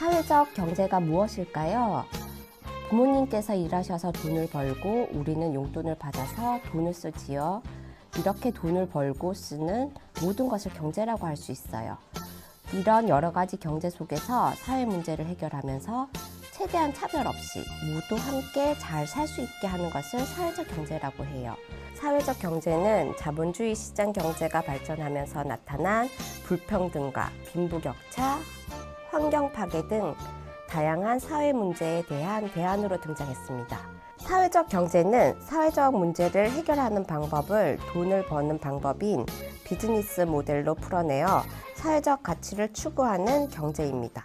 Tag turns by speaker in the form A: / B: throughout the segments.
A: 사회적 경제가 무엇일까요? 부모님께서 일하셔서 돈을 벌고 우리는 용돈을 받아서 돈을 쓰지요. 이렇게 돈을 벌고 쓰는 모든 것을 경제라고 할 수 있어요. 이런 여러 가지 경제 속에서 사회 문제를 해결하면서 최대한 차별 없이 모두 함께 잘 살 수 있게 하는 것을 사회적 경제라고 해요. 사회적 경제는 자본주의 시장 경제가 발전하면서 나타난 불평등과 빈부격차, 환경 파괴 등 다양한 사회 문제에 대한 대안으로 등장했습니다. 사회적 경제는 사회적 문제를 해결하는 방법을 돈을 버는 방법인 비즈니스 모델로 풀어내어 사회적 가치를 추구하는 경제입니다.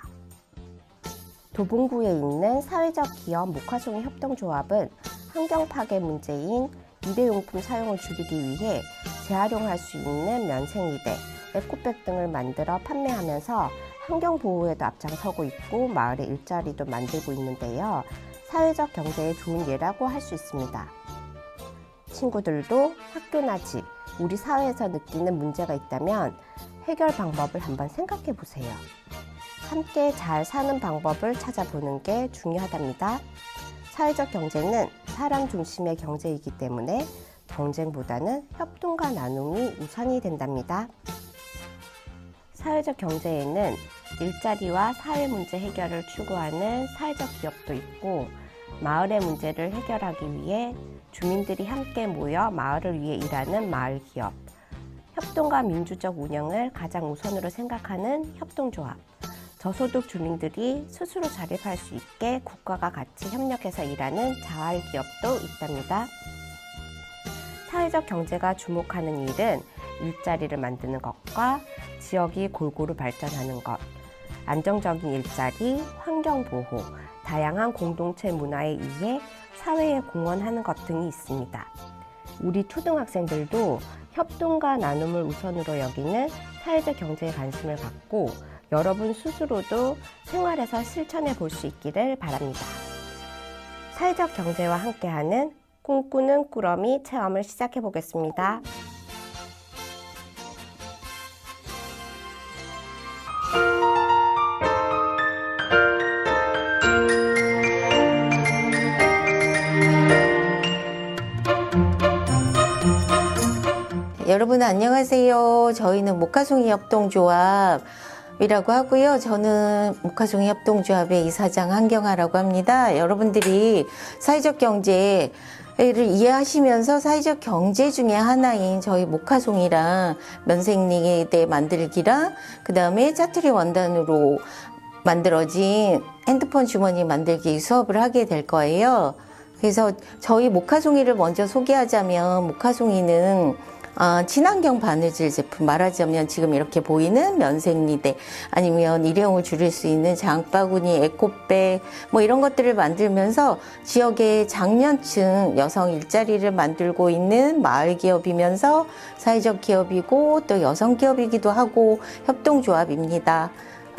A: 도봉구에 있는 사회적 기업 목화송이 협동조합은 환경 파괴 문제인 일회용품 사용을 줄이기 위해 재활용할 수 있는 면생이대, 에코백 등을 만들어 판매하면서 환경 보호에도 앞장서고 있고 마을의 일자리도 만들고 있는데요. 사회적 경제의 좋은 예라고 할 수 있습니다. 친구들도 학교나 집, 우리 사회에서 느끼는 문제가 있다면 해결 방법을 한번 생각해 보세요. 함께 잘 사는 방법을 찾아보는 게 중요하답니다. 사회적 경제는 사람 중심의 경제이기 때문에 경쟁보다는 협동과 나눔이 우선이 된답니다. 사회적 경제에는 일자리와 사회 문제 해결을 추구하는 사회적 기업도 있고 마을의 문제를 해결하기 위해 주민들이 함께 모여 마을을 위해 일하는 마을 기업, 협동과 민주적 운영을 가장 우선으로 생각하는 협동조합, 저소득 주민들이 스스로 자립할 수 있게 국가가 같이 협력해서 일하는 자활 기업도 있답니다. 사회적 경제가 주목하는 일은 일자리를 만드는 것과 지역이 골고루 발전하는 것, 안정적인 일자리, 환경 보호, 다양한 공동체 문화에 의해 사회에 공헌하는 것 등이 있습니다. 우리 초등학생들도 협동과 나눔을 우선으로 여기는 사회적 경제에 관심을 갖고 여러분 스스로도 생활에서 실천해 볼 수 있기를 바랍니다. 사회적 경제와 함께하는 꿈꾸는 꾸러미 체험을 시작해 보겠습니다.
B: 여러분 안녕하세요. 저희는 목화송이 협동조합이라고 하고요. 저는 목화송이 협동조합의 이사장 한경아라고 합니다. 여러분들이 사회적 경제 를 이해하시면서 사회적 경제 중에 하나인 저희 목화송이랑 면생리대 만들기랑 그 다음에 짜투리 원단으로 만들어진 핸드폰 주머니 만들기 수업을 하게 될 거예요. 그래서 저희 모카송이를 먼저 소개하자면 모카송이는 아, 친환경 바느질 제품 말하자면 지금 이렇게 보이는 면생리대 아니면 일회용을 줄일 수 있는 장바구니, 에코백 뭐 이런 것들을 만들면서 지역의 장년층 여성 일자리를 만들고 있는 마을 기업이면서 사회적 기업이고 또 여성 기업이기도 하고 협동조합입니다.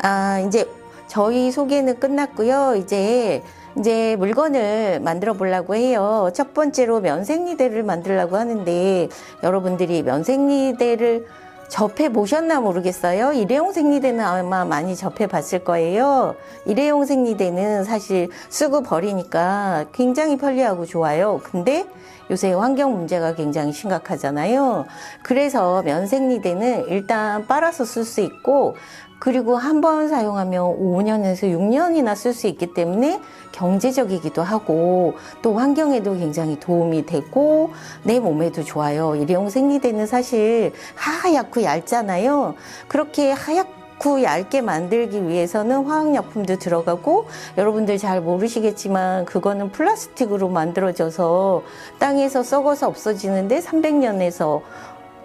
B: 아, 이제 저희 소개는 끝났고요. 이제 이제 물건을 만들어 보려고 해요. 첫 번째로 면생리대를 만들려고 하는데 여러분들이 면생리대를 접해 보셨나 모르겠어요. 일회용 생리대는 아마 많이 접해 봤을 거예요. 일회용 생리대는 사실 쓰고 버리니까 굉장히 편리하고 좋아요. 근데 요새 환경 문제가 굉장히 심각하잖아요. 그래서 면생리대는 일단 빨아서 쓸 수 있고 그리고 한 번 사용하면 5년에서 6년이나 쓸 수 있기 때문에 경제적이기도 하고 또 환경에도 굉장히 도움이 되고 내 몸에도 좋아요. 일회용 생리대는 사실 하얗고 얇잖아요. 그렇게 하얗고 얇게 만들기 위해서는 화학약품도 들어가고 여러분들 잘 모르시겠지만 그거는 플라스틱으로 만들어져서 땅에서 썩어서 없어지는데 300년에서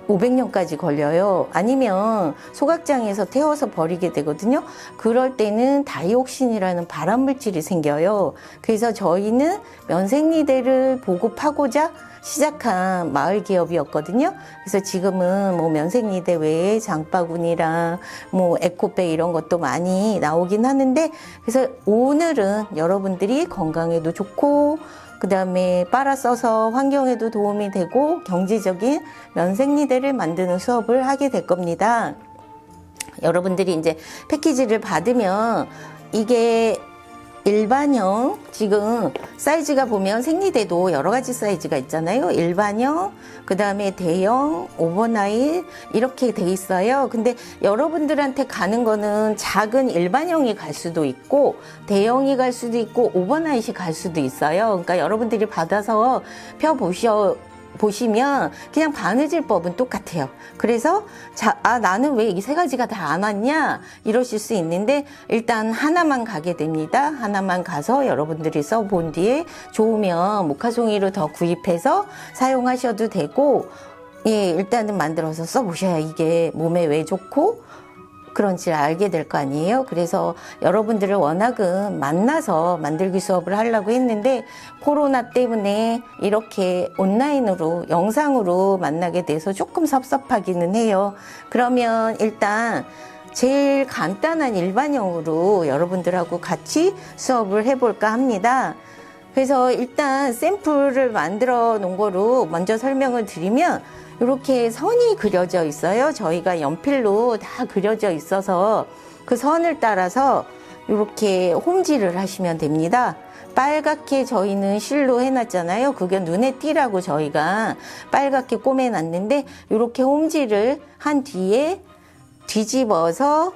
B: 500년까지 걸려요. 아니면 소각장에서 태워서 버리게 되거든요. 그럴 때는 다이옥신이라는 발암 물질이 생겨요. 그래서 저희는 면생리대를 보급하고자 시작한 마을 기업이었거든요. 그래서 지금은 뭐 면생리대 외에 장바구니랑 뭐 에코백 이런 것도 많이 나오긴 하는데 그래서 오늘은 여러분들이 건강에도 좋고 그 다음에 빨아 써서 환경에도 도움이 되고 경제적인 면생리대를 만드는 수업을 하게 될 겁니다. 여러분들이 이제 패키지를 받으면 이게 일반형 지금 사이즈가 보면 생리대도 여러 가지 사이즈가 있잖아요. 일반형, 그 다음에 대형, 오버나잇 이렇게 돼 있어요. 근데 여러분들한테 가는 거는 작은 일반형이 갈 수도 있고 대형이 갈 수도 있고 오버나잇이 갈 수도 있어요. 그러니까 여러분들이 받아서 펴 보셔 보시면 그냥 바느질 법은 똑같아요. 그래서 자, 아 나는 왜 이 세 가지가 다 안 왔냐 이러실 수 있는데 일단 하나만 가게 됩니다. 하나만 가서 여러분들이 써 본 뒤에 좋으면 모카송이로 더 구입해서 사용하셔도 되고 예 일단은 만들어서 써보셔야 이게 몸에 왜 좋고 그런지를 알게 될 거 아니에요. 그래서 여러분들을 워낙은 만나서 만들기 수업을 하려고 했는데 코로나 때문에 이렇게 온라인으로 영상으로 만나게 돼서 조금 섭섭하기는 해요. 그러면 일단 제일 간단한 일반형으로 여러분들하고 같이 수업을 해볼까 합니다. 그래서 일단 샘플을 만들어 놓은 거로 먼저 설명을 드리면 이렇게 선이 그려져 있어요. 저희가 연필로 다 그려져 있어서 그 선을 따라서 이렇게 홈질을 하시면 됩니다. 빨갛게 저희는 실로 해놨잖아요. 그게 눈에 띄라고 저희가 빨갛게 꼬매놨는데 이렇게 홈질을 한 뒤에 뒤집어서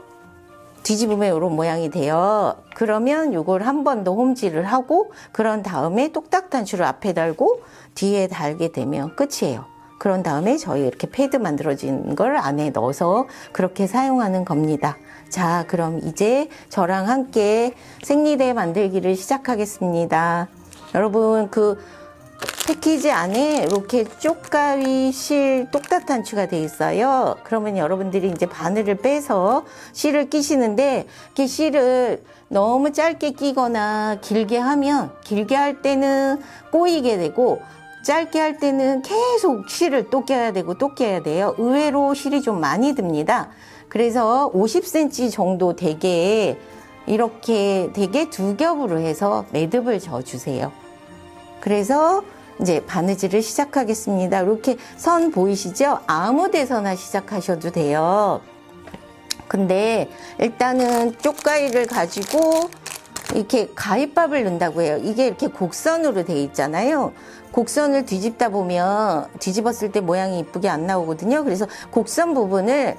B: 뒤집으면 이런 모양이 돼요. 그러면 이걸 한 번 더 홈질을 하고 그런 다음에 똑딱 단추를 앞에 달고 뒤에 달게 되면 끝이에요. 그런 다음에 저희 이렇게 패드 만들어진 걸 안에 넣어서 그렇게 사용하는 겁니다. 자, 그럼 이제 저랑 함께 생리대 만들기를 시작하겠습니다. 여러분, 그 패키지 안에 이렇게 쪽가위 실 똑딱 단추가 돼 있어요. 그러면 여러분들이 이제 바늘을 빼서 실을 끼시는데 이렇게 실을 너무 짧게 끼거나 길게 하면 길게 할 때는 꼬이게 되고 짧게 할 때는 계속 실을 또 껴야 되고 또 껴야 돼요. 의외로 실이 좀 많이 듭니다. 그래서 50cm 정도 되게 이렇게 되게 두 겹으로 해서 매듭을 져 주세요. 그래서 이제 바느질을 시작하겠습니다. 이렇게 선 보이시죠? 아무 데서나 시작하셔도 돼요. 근데 일단은 쪽가위를 가지고 이렇게 가위밥을 넣는다고 해요. 이게 이렇게 곡선으로 돼 있잖아요. 곡선을 뒤집다 보면 뒤집었을 때 모양이 이쁘게 안 나오거든요. 그래서 곡선 부분을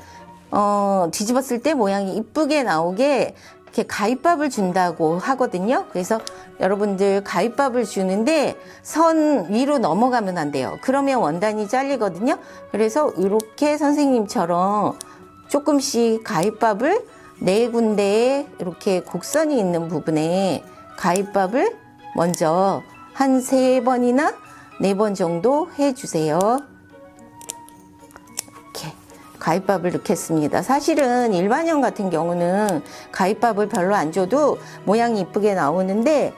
B: 어, 뒤집었을 때 모양이 이쁘게 나오게 이렇게 가위밥을 준다고 하거든요. 그래서 여러분들 가위밥을 주는데 선 위로 넘어가면 안 돼요. 그러면 원단이 잘리거든요. 그래서 이렇게 선생님처럼 조금씩 가위밥을 네 군데에 이렇게 곡선이 있는 부분에 가위밥을 먼저 한 세 번이나 네 번 정도 해주세요. 가위밥을 넣겠습니다. 사실은 일반형 같은 경우는 가위밥을 별로 안 줘도 모양이 이쁘게 나오는데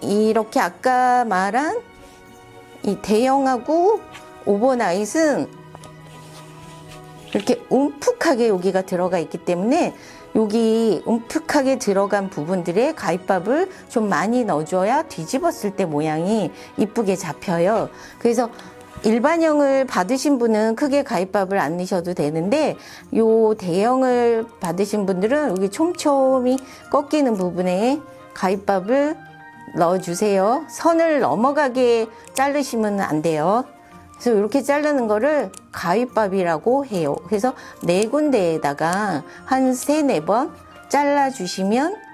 B: 이렇게 아까 말한 이 대형하고 오버나잇은 이렇게 움푹하게 여기가 들어가 있기 때문에 여기 움푹하게 들어간 부분들에 가위밥을 좀 많이 넣어줘야 뒤집었을 때 모양이 이쁘게 잡혀요. 그래서 일반형을 받으신 분은 크게 가위밥을 안 넣으셔도 되는데 요 대형을 받으신 분들은 여기 촘촘히 꺾이는 부분에 가위밥을 넣어주세요. 선을 넘어가게 자르시면 안 돼요. 그래서 이렇게 자르는 거를 가위밥이라고 해요. 그래서 네 군데에다가 한 세네 번 잘라주시면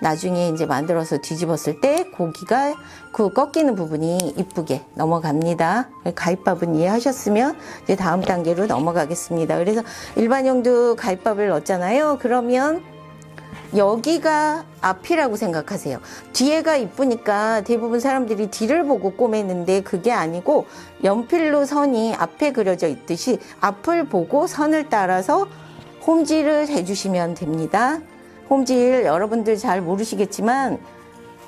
B: 나중에 이제 만들어서 뒤집었을 때 고기가 그 꺾이는 부분이 이쁘게 넘어갑니다. 가위밥은 이해하셨으면 이제 다음 단계로 넘어가겠습니다. 그래서 일반형도 가위밥을 넣었잖아요. 그러면 여기가 앞이라고 생각하세요. 뒤에가 이쁘니까 대부분 사람들이 뒤를 보고 꼬매는데 그게 아니고 연필로 선이 앞에 그려져 있듯이 앞을 보고 선을 따라서 홈질을 해주시면 됩니다. 홈질 여러분들 잘 모르시겠지만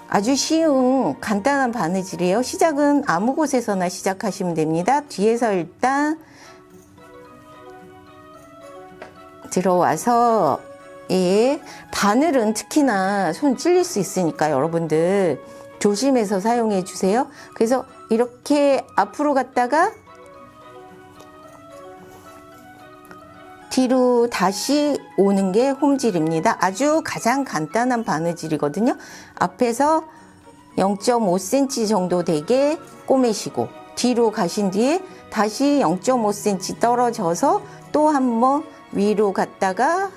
B: 아주 쉬운 간단한 바느질이에요. 시작은 아무 곳에서나 시작하시면 됩니다. 뒤에서 일단 들어와서 예, 바늘은 특히나 손 찔릴 수 있으니까 여러분들 조심해서 사용해 주세요. 그래서 이렇게 앞으로 갔다가 뒤로 다시 오는 게 홈질입니다. 아주 가장 간단한 바느질이거든요. 앞에서 0.5cm 정도 되게 꼬매시고 뒤로 가신 뒤에 다시 0.5cm 떨어져서 또 한번 위로 갔다가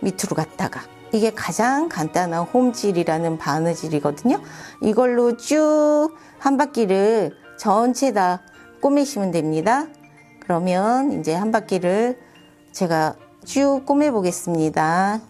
B: 밑으로 갔다가 이게 가장 간단한 홈질이라는 바느질이거든요. 이걸로 쭉 한 바퀴를 전체 다 꼬매시면 됩니다. 그러면 이제 한 바퀴를 제가 쭉 꼬매 보겠습니다.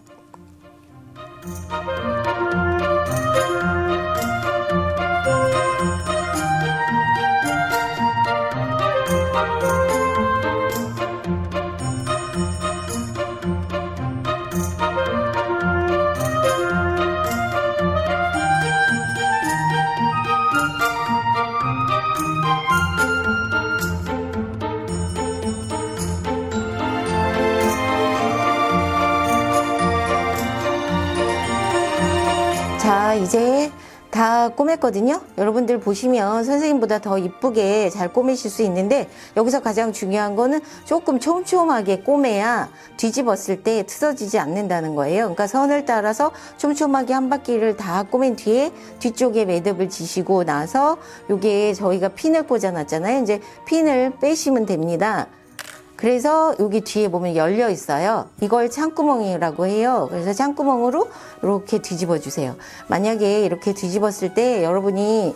B: 꼬맸거든요. 여러분들 보시면 선생님보다 더 이쁘게 잘 꼬매실 수 있는데 여기서 가장 중요한 거는 조금 촘촘하게 꼬매야 뒤집었을 때 틀어지지 않는다는 거예요. 그러니까 선을 따라서 촘촘하게 한 바퀴를 다 꼬맨 뒤에 뒤쪽에 매듭을 지시고 나서 요게 저희가 핀을 꽂아놨잖아요. 이제 핀을 빼시면 됩니다. 그래서 여기 뒤에 보면 열려 있어요. 이걸 창구멍이라고 해요. 그래서 창구멍으로 이렇게 뒤집어 주세요. 만약에 이렇게 뒤집었을 때 여러분이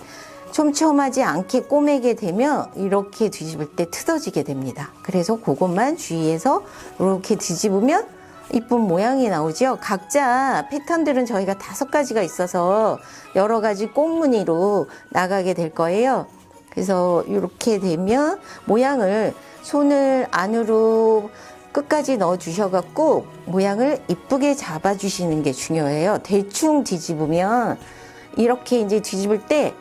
B: 촘촘하지 않게 꼬매게 되면 이렇게 뒤집을 때 틀어지게 됩니다. 그래서 그것만 주의해서 이렇게 뒤집으면 이쁜 모양이 나오죠. 각자 패턴들은 저희가 다섯 가지가 있어서 여러 가지 꽃무늬로 나가게 될 거예요. 그래서 이렇게 되면 모양을 손을 안으로 끝까지 넣어 주셔갖고 모양을 이쁘게 잡아 주시는 게 중요해요. 대충 뒤집으면 이렇게 이제 뒤집을 때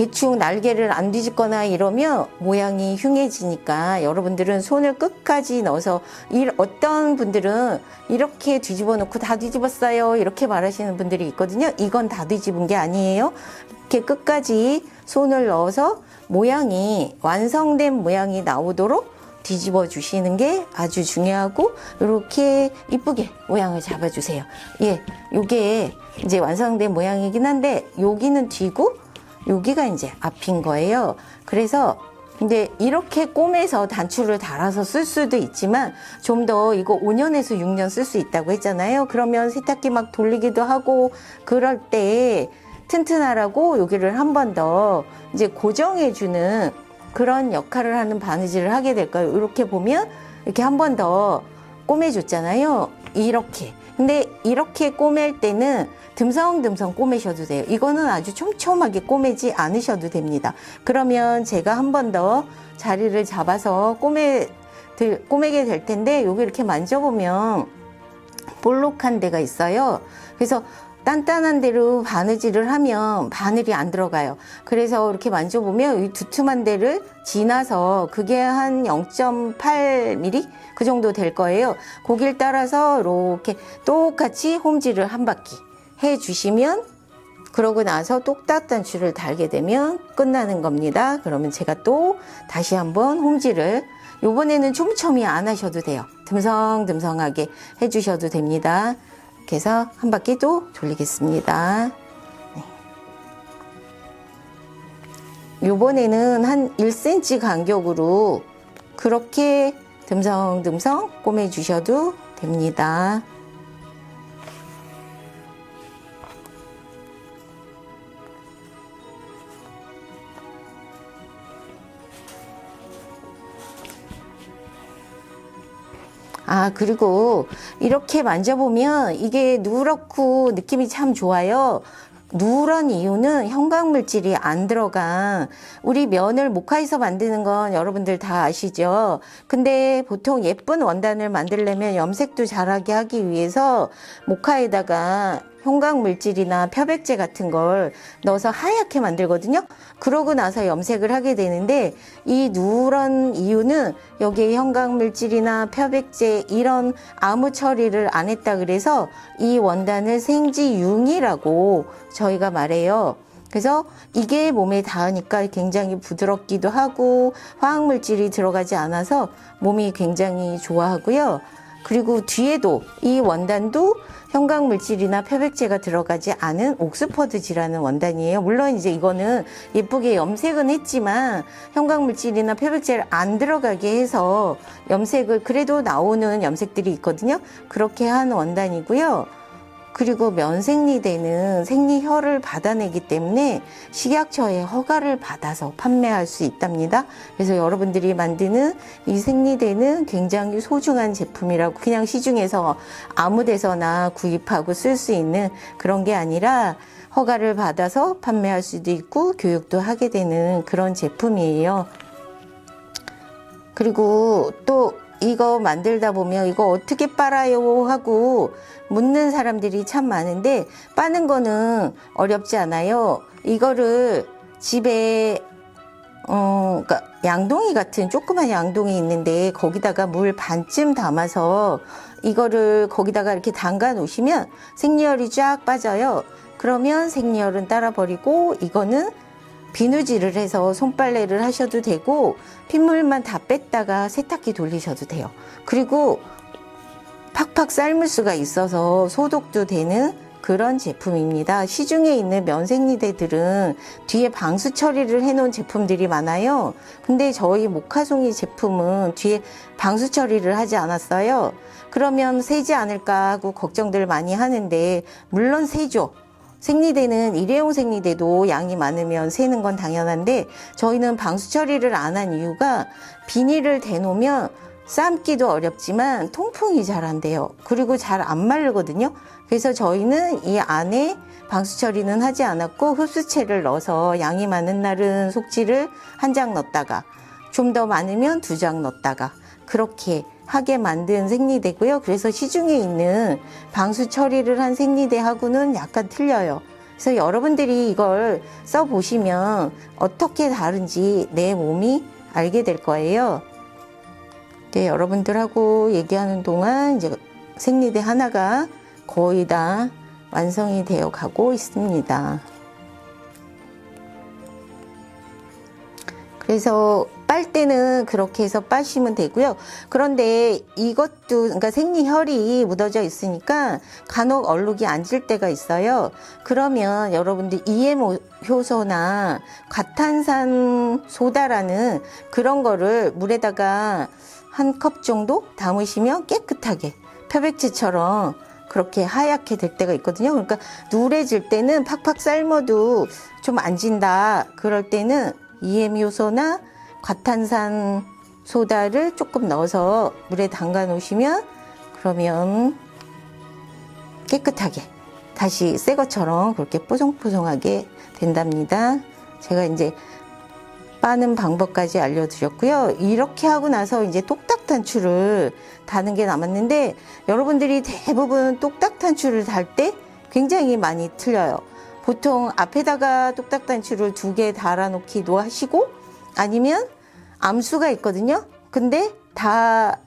B: 대충 날개를 안 뒤집거나 이러면 모양이 흉해지니까 여러분들은 손을 끝까지 넣어서 이- 어떤 분들은 이렇게 뒤집어 놓고 다 뒤집었어요 이렇게 말하시는 분들이 있거든요. 이건 다 뒤집은 게 아니에요. 이렇게 끝까지 손을 넣어서 모양이 완성된 모양이 나오도록 뒤집어 주시는 게 아주 중요하고 이렇게 이쁘게 모양을 잡아 주세요. 예 요게 이제 완성된 모양이긴 한데 여기는 뒤고 여기가 이제 앞인 거예요. 그래서 근데 이렇게 꼬매서 단추를 달아서 쓸 수도 있지만 좀 더 이거 5년에서 6년 쓸 수 있다고 했잖아요. 그러면 세탁기 막 돌리기도 하고 그럴 때 튼튼하라고 여기를 한 번 더 이제 고정해 주는 그런 역할을 하는 바느질을 하게 될 거예요. 이렇게 보면 이렇게 한 번 더 꼬매 줬잖아요. 이렇게. 근데 이렇게 꼬맬 때는 듬성듬성 꼬매셔도 돼요. 이거는 아주 촘촘하게 꼬매지 않으셔도 됩니다. 그러면 제가 한 번 더 자리를 잡아서 꼬매, 들, 꼬매게 될 텐데, 여기 이렇게 만져보면 볼록한 데가 있어요. 그래서 단단한 데로 바느질을 하면 바늘이 안 들어가요. 그래서 이렇게 만져보면 이 두툼한 데를 지나서 그게 한 0.8mm 그 정도 될 거예요. 거길 따라서 이렇게 똑같이 홈질을 한 바퀴 해 주시면 그러고 나서 똑딱 단추를 달게 되면 끝나는 겁니다. 그러면 제가 또 다시 한번 홈질을 요번에는 촘촘히 안 하셔도 돼요. 듬성듬성하게 해 주셔도 됩니다. 이렇게 해서 한 바퀴 또 돌리겠습니다. 네. 요번에는 한 1cm 간격으로 그렇게 듬성듬성 꼬매 주셔도 됩니다. 아, 그리고 이렇게 만져보면 이게 누렇고 느낌이 참 좋아요. 누런 이유는 형광물질이 안 들어간 우리 면을 모카에서 만드는 건 여러분들 다 아시죠? 근데 보통 예쁜 원단을 만들려면 염색도 잘하게 하기 위해서 모카에다가 형광 물질이나漂백제 같은 걸 넣어서 하얗게 만들거든요. 그러고 나서 염색을 하게 되는데 이 누런 이유는 여기에 형광 물질이나漂백제 이런 아무 처리를 안 했다 그래서 이 원단을 생지융이라고 저희가 말해요. 그래서 이게 몸에 닿으니까 굉장히 부드럽기도 하고 화학 물질이 들어가지 않아서 몸이 굉장히 좋아하고요. 그리고 뒤에도 이 원단도 형광 물질이나 표백제가 들어가지 않은 옥스퍼드지라는 원단이에요. 물론 이제 이거는 예쁘게 염색은 했지만 형광 물질이나 표백제를 안 들어가게 해서 염색을 그래도 나오는 염색들이 있거든요. 그렇게 한 원단이고요. 그리고 면생리대는 생리혈을 받아내기 때문에 식약처의 허가를 받아서 판매할 수 있답니다. 그래서 여러분들이 만드는 이 생리대는 굉장히 소중한 제품이라고 그냥 시중에서 아무 데서나 구입하고 쓸 수 있는 그런 게 아니라 허가를 받아서 판매할 수도 있고 교육도 하게 되는 그런 제품이에요. 그리고 또 이거 만들다 보면 이거 어떻게 빨아요 하고 묻는 사람들이 참 많은데 빠는 거는 어렵지 않아요. 이거를 집에 어, 그러니까 양동이 같은 조그만 양동이 있는데 거기다가 물 반쯤 담아서 이거를 거기다가 이렇게 담가 놓으시면 생리혈이 쫙 빠져요. 그러면 생리혈은 따라 버리고 이거는 비누질을 해서 손빨래를 하셔도 되고 핏물만 다 뺐다가 세탁기 돌리셔도 돼요. 그리고 팍팍 삶을 수가 있어서 소독도 되는 그런 제품입니다. 시중에 있는 면생리대들은 뒤에 방수 처리를 해놓은 제품들이 많아요. 근데 저희 모카송이 제품은 뒤에 방수 처리를 하지 않았어요. 그러면 새지 않을까 하고 걱정들 많이 하는데 물론 새죠. 생리대는 일회용 생리대도 양이 많으면 새는 건 당연한데 저희는 방수 처리를 안 한 이유가 비닐을 대놓으면 삶기도 어렵지만 통풍이 잘 안 돼요. 그리고 잘 안 마르거든요. 그래서 저희는 이 안에 방수 처리는 하지 않았고 흡수체를 넣어서 양이 많은 날은 속지를 한 장 넣었다가 좀 더 많으면 두 장 넣었다가 그렇게 하게 만든 생리대고요. 그래서 시중에 있는 방수 처리를 한 생리대하고는 약간 틀려요. 그래서 여러분들이 이걸 써보시면 어떻게 다른지 내 몸이 알게 될 거예요. 네, 여러분들하고 얘기하는 동안 이제 생리대 하나가 거의 다 완성이 되어 가고 있습니다. 그래서 빨 때는 그렇게 해서 빠시면 되고요. 그런데 이것도 그러니까 생리혈이 묻어져 있으니까 간혹 얼룩이 앉을 때가 있어요. 그러면 여러분들 EM 효소나 과탄산 소다라는 그런 거를 물에다가 한 컵 정도 담으시면 깨끗하게 표백제처럼 그렇게 하얗게 될 때가 있거든요. 그러니까 누래질 때는 팍팍 삶아도 좀 안 진다. 그럴 때는 EM 효소나 과탄산 소다를 조금 넣어서 물에 담가 놓으시면 그러면 깨끗하게 다시 새 것처럼 그렇게 뽀송뽀송하게 된답니다. 제가 이제 빠는 방법까지 알려드렸고요. 이렇게 하고 나서 이제 똑딱 단추를 다는 게 남았는데 여러분들이 대부분 똑딱 단추를 달 때 굉장히 많이 틀려요. 보통 앞에다가 똑딱 단추를 두 개 달아 놓기도 하시고 아니면 암수가 있거든요. 근데 다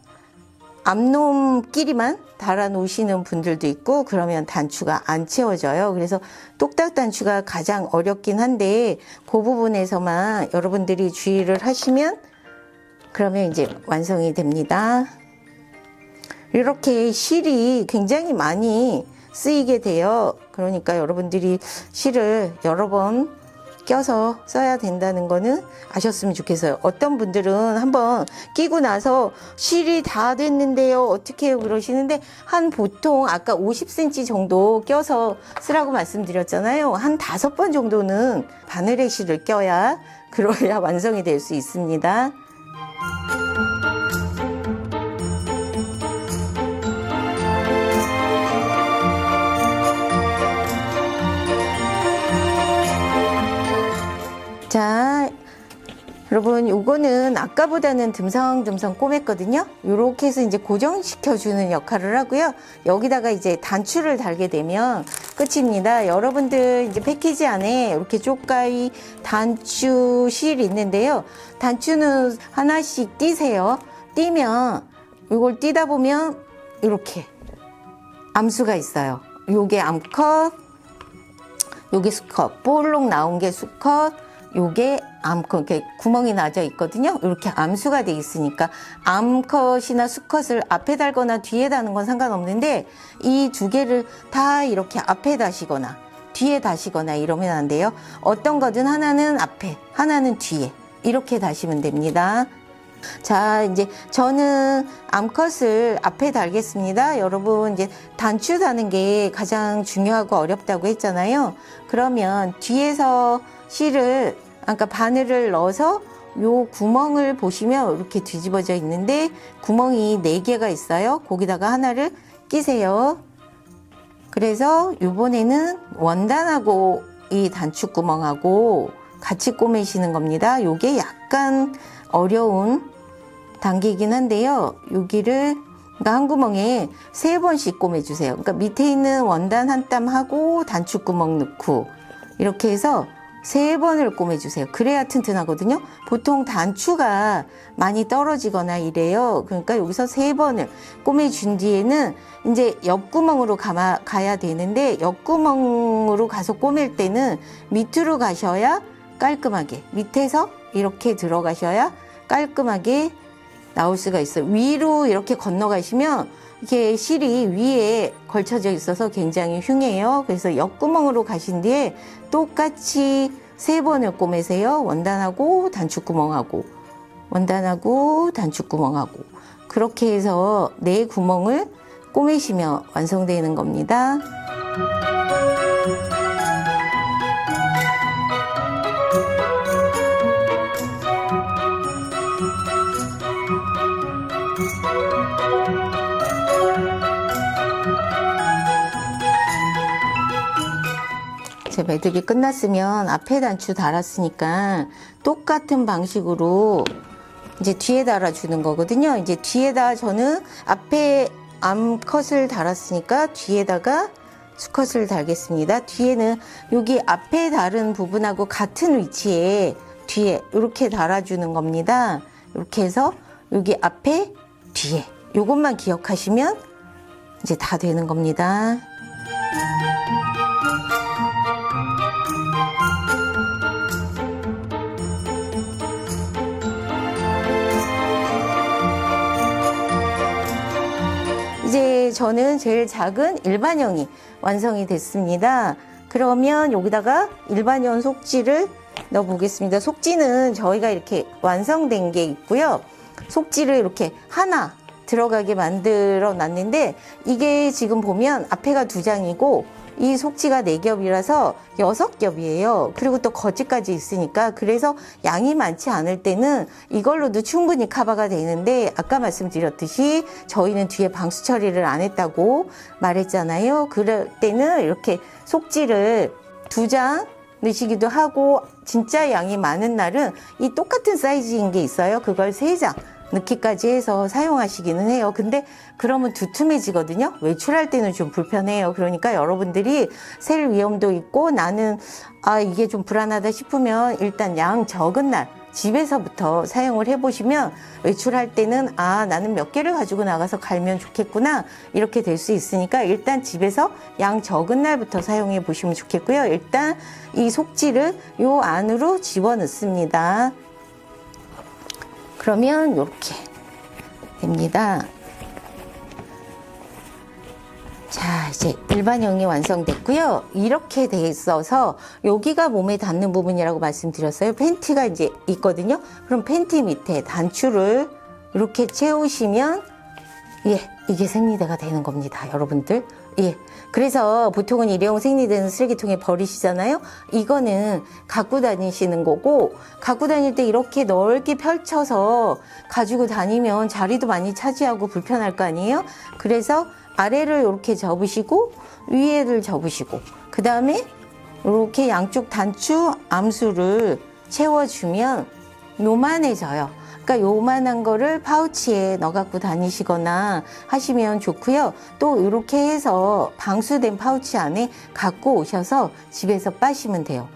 B: 앞놈끼리만 달아 놓으시는 분들도 있고 그러면 단추가 안 채워져요. 그래서 똑딱 단추가 가장 어렵긴 한데 그 부분에서만 여러분들이 주의를 하시면 그러면 이제 완성이 됩니다. 이렇게 실이 굉장히 많이 쓰이게 돼요. 그러니까 여러분들이 실을 여러 번 껴서 써야 된다는 거는 아셨으면 좋겠어요. 어떤 분들은 한번 끼고 나서 실이 다 됐는데요. 어떻게 해요? 그러시는데 한 보통 아까 50cm 정도 껴서 쓰라고 말씀드렸잖아요. 한 다섯 번 정도는 바늘의 실을 껴야 그래야 완성이 될 수 있습니다. 자, 여러분, 요거는 아까보다는 듬성듬성 꼬맸거든요. 요렇게 해서 이제 고정시켜주는 역할을 하고요. 여기다가 이제 단추를 달게 되면 끝입니다. 여러분들 이제 패키지 안에 이렇게 쪽가위 단추 실 있는데요. 단추는 하나씩 띄세요. 띄면 요걸 띄다 보면 이렇게 암수가 있어요. 요게 암컷, 요게 수컷, 볼록 나온 게 수컷, 요게 암컷, 이렇게 구멍이 나져 있거든요. 이렇게 암수가 돼 있으니까 암컷이나 수컷을 앞에 달거나 뒤에 다는 건 상관없는데 이 두 개를 다 이렇게 앞에 다시거나 뒤에 다시거나 이러면 안 돼요. 어떤 거든 하나는 앞에, 하나는 뒤에 이렇게 다시면 됩니다. 자, 이제 저는 암컷을 앞에 달겠습니다. 여러분, 이제 단추 다는 게 가장 중요하고 어렵다고 했잖아요. 그러면 뒤에서 실을, 아까 바늘을 넣어서 요 구멍을 보시면 이렇게 뒤집어져 있는데 구멍이 네개가 있어요. 거기다가 하나를 끼세요. 그래서 요번에는 원단하고 이 단추구멍하고 같이 꼬매시는 겁니다. 요게 약간 어려운 단계이긴 한데요. 여기를 그러니까 한 구멍에 세 번씩 꼬매주세요. 그러니까 밑에 있는 원단 한 땀 하고 단추구멍 넣고 이렇게 해서 세 번을 꼬매주세요. 그래야 튼튼하거든요. 보통 단추가 많이 떨어지거나 이래요. 그러니까 여기서 세 번을 꼬매준 뒤에는 이제 옆구멍으로 가마, 가야 되는데 옆구멍으로 가서 꼬맬 때는 밑으로 가셔야 깔끔하게 밑에서 이렇게 들어가셔야 깔끔하게 나올 수가 있어요. 위로 이렇게 건너가시면 이게 실이 위에 걸쳐져 있어서 굉장히 흉해요. 그래서 옆구멍으로 가신 뒤에 똑같이 세 번을 꼬매세요. 원단하고 단추구멍하고 원단하고 단추구멍하고 그렇게 해서 네 구멍을 꼬매시면 완성되는 겁니다. 제 매듭이 끝났으면 앞에 단추 달았으니까 똑같은 방식으로 이제 뒤에 달아주는 거거든요. 이제 뒤에다 저는 앞에 암컷을 달았으니까 뒤에다가 수컷을 달겠습니다. 뒤에는 여기 앞에 다른 부분하고 같은 위치에 뒤에 이렇게 달아주는 겁니다. 이렇게 해서 여기 앞에 뒤에 요것만 기억하시면 이제 다 되는 겁니다. 저는 제일 작은 일반형이 완성이 됐습니다. 그러면 여기다가 일반형 속지를 넣어 보겠습니다. 속지는 저희가 이렇게 완성된 게 있고요. 속지를 이렇게 하나 들어가게 만들어 놨는데 이게 지금 보면 앞에가 두 장이고 이 속지가 네 겹이라서 여섯 겹이에요. 그리고 또 거지까지 있으니까 그래서 양이 많지 않을 때는 이걸로도 충분히 커버가 되는데 아까 말씀드렸듯이 저희는 뒤에 방수 처리를 안 했다고 말했잖아요. 그럴 때는 이렇게 속지를 두장 넣으시기도 하고 진짜 양이 많은 날은 이 똑같은 사이즈인 게 있어요. 그걸 세장 넣기까지 해서 사용하시기는 해요. 근데 그러면 두툼해지거든요. 외출할 때는 좀 불편해요. 그러니까 여러분들이 셀 위험도 있고 나는 아 이게 좀 불안하다 싶으면 일단 양 적은 날 집에서부터 사용을 해보시면 외출할 때는 아 나는 몇 개를 가지고 나가서 갈면 좋겠구나 이렇게 될 수 있으니까 일단 집에서 양 적은 날부터 사용해 보시면 좋겠고요. 일단 이 속지를 요 안으로 집어 넣습니다. 그러면 이렇게 됩니다. 자, 이제 일반형이 완성됐고요. 이렇게 돼 있어서 여기가 몸에 닿는 부분이라고 말씀드렸어요. 팬티가 이제 있거든요. 그럼 팬티 밑에 단추를 이렇게 채우시면 예, 이게 생리대가 되는 겁니다, 여러분들. 예. 그래서 보통은 일회용 생리대는 쓰레기통에 버리시잖아요. 이거는 갖고 다니시는 거고, 갖고 다닐 때 이렇게 넓게 펼쳐서 가지고 다니면 자리도 많이 차지하고 불편할 거 아니에요? 그래서 아래를 이렇게 접으시고, 위에를 접으시고, 그 다음에 이렇게 양쪽 단추 암수를 채워주면 요만해져요. 그러니까 요만한 거를 파우치에 넣어 갖고 다니시거나 하시면 좋고요. 또 이렇게 해서 방수된 파우치 안에 갖고 오셔서 집에서 빠시면 돼요.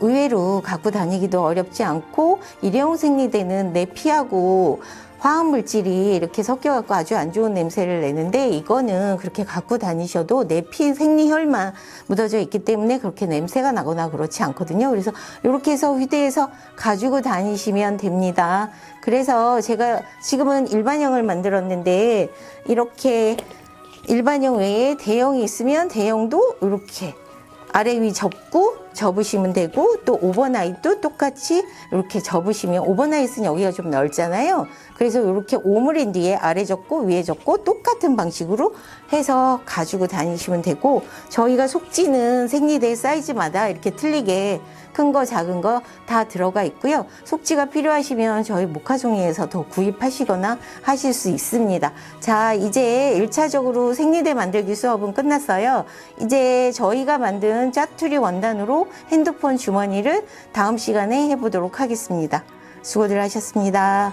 B: 의외로 갖고 다니기도 어렵지 않고 일회용 생리대는 내 피하고 화학 물질이 이렇게 섞여 갖고 아주 안 좋은 냄새를 내는데 이거는 그렇게 갖고 다니셔도 내 피 생리혈만 묻어져 있기 때문에 그렇게 냄새가 나거나 그렇지 않거든요. 그래서 이렇게 해서 휴대해서 가지고 다니시면 됩니다. 그래서 제가 지금은 일반형을 만들었는데 이렇게 일반형 외에 대형이 있으면 대형도 이렇게 아래 위 접고 접으시면 되고 또 오버나잇도 똑같이 이렇게 접으시면 오버나잇은 여기가 좀 넓잖아요. 그래서 이렇게 오므린 뒤에 아래 접고 위에 접고 똑같은 방식으로 해서 가지고 다니시면 되고 저희가 속지는 생리대 사이즈마다 이렇게 틀리게 큰 거 작은 거 다 들어가 있고요. 속지가 필요하시면 저희 모카송이에서 더 구입하시거나 하실 수 있습니다. 자, 이제 일차적으로 생리대 만들기 수업은 끝났어요. 이제 저희가 만든 짜투리 원단으로 핸드폰 주머니를 다음 시간에 해보도록 하겠습니다. 수고들 하셨습니다.